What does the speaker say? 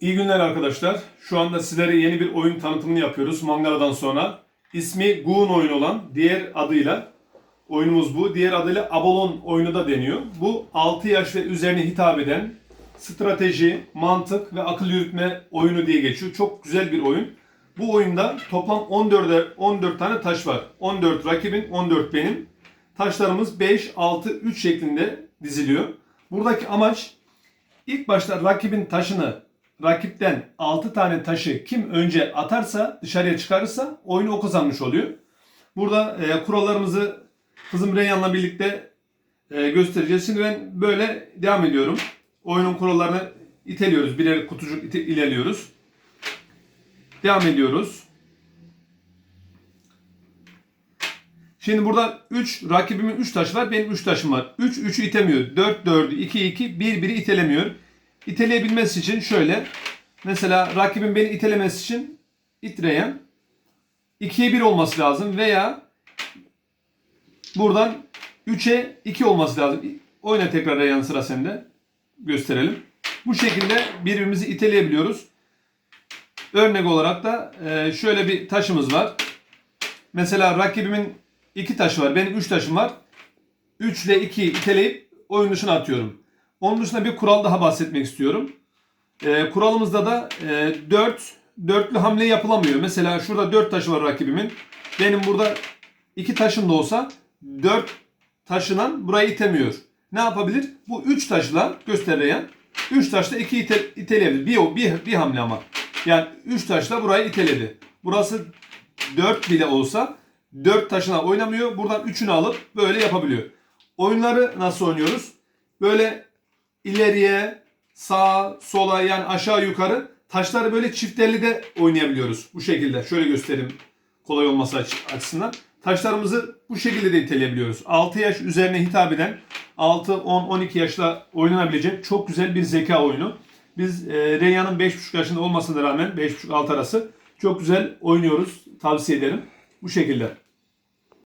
İyi günler arkadaşlar. Şu anda sizlere yeni bir oyun tanıtımını yapıyoruz Mangala'dan sonra. İsmi Goon oyunu olan diğer adıyla oyunumuz bu. Diğer adıyla Abalon oyunu da deniyor. Bu 6 yaş ve üzerine hitap eden strateji, mantık ve akıl yürütme oyunu diye geçiyor. Çok güzel bir oyun. Bu oyunda toplam 14'e 14 tane taş var. 14 rakibin, 14 benim. Taşlarımız 5, 6, 3 şeklinde diziliyor. Buradaki amaç İlk başta rakibin taşını rakipten 6 tane taşı kim önce atarsa dışarıya çıkarırsa oyunu o kazanmış oluyor. Burada e, kurallarımızı kızım Reyhan'la birlikte e, göstereceğiz. Şimdi ben böyle devam ediyorum. Oyunun kurallarını iteliyoruz. Birer kutucuk ite- ilerliyoruz. Devam ediyoruz. Şimdi burada 3 rakibimin 3 taşı var. Benim 3 taşım var. 3 3'ü itemiyor. 4 4'ü 2 2 1 1'i itelemiyor. İteleyebilmesi için şöyle mesela rakibin beni itelemesi için itreyen 2'ye 1 olması lazım veya buradan 3'e 2 olması lazım. Oyna tekrar Reyhan sıra sende. Gösterelim. Bu şekilde birbirimizi iteleyebiliyoruz. Örnek olarak da e, şöyle bir taşımız var. Mesela rakibimin iki taşı var. Benim üç taşım var. 3 ile 2'yi iteleyip oyun dışına atıyorum. Onun dışında bir kural daha bahsetmek istiyorum. Ee, kuralımızda da e, 4 dörtlü hamle yapılamıyor. Mesela şurada 4 taşı var rakibimin. Benim burada 2 taşım da olsa 4 taşınan burayı itemiyor. Ne yapabilir? Bu 3 taşla göstereyen 3 taşla 2 ite, iteleyebilir. Bir, bir, bir hamle ama. Yani 3 taşla burayı iteledi. Burası 4 bile olsa 4 taşına oynamıyor. Buradan 3'ünü alıp böyle yapabiliyor. Oyunları nasıl oynuyoruz? Böyle ileriye, sağa, sola yani aşağı yukarı taşları böyle çiftelli de oynayabiliyoruz. Bu şekilde. Şöyle göstereyim kolay olması aç- açısından. Taşlarımızı bu şekilde de iteleyebiliyoruz. 6 yaş üzerine hitap eden 6, 10, 12 yaşla oynanabilecek çok güzel bir zeka oyunu. Biz e, Reyhan'ın 5,5 yaşında olmasına rağmen 5,5-6 arası çok güzel oynuyoruz. Tavsiye ederim. Bu şekilde.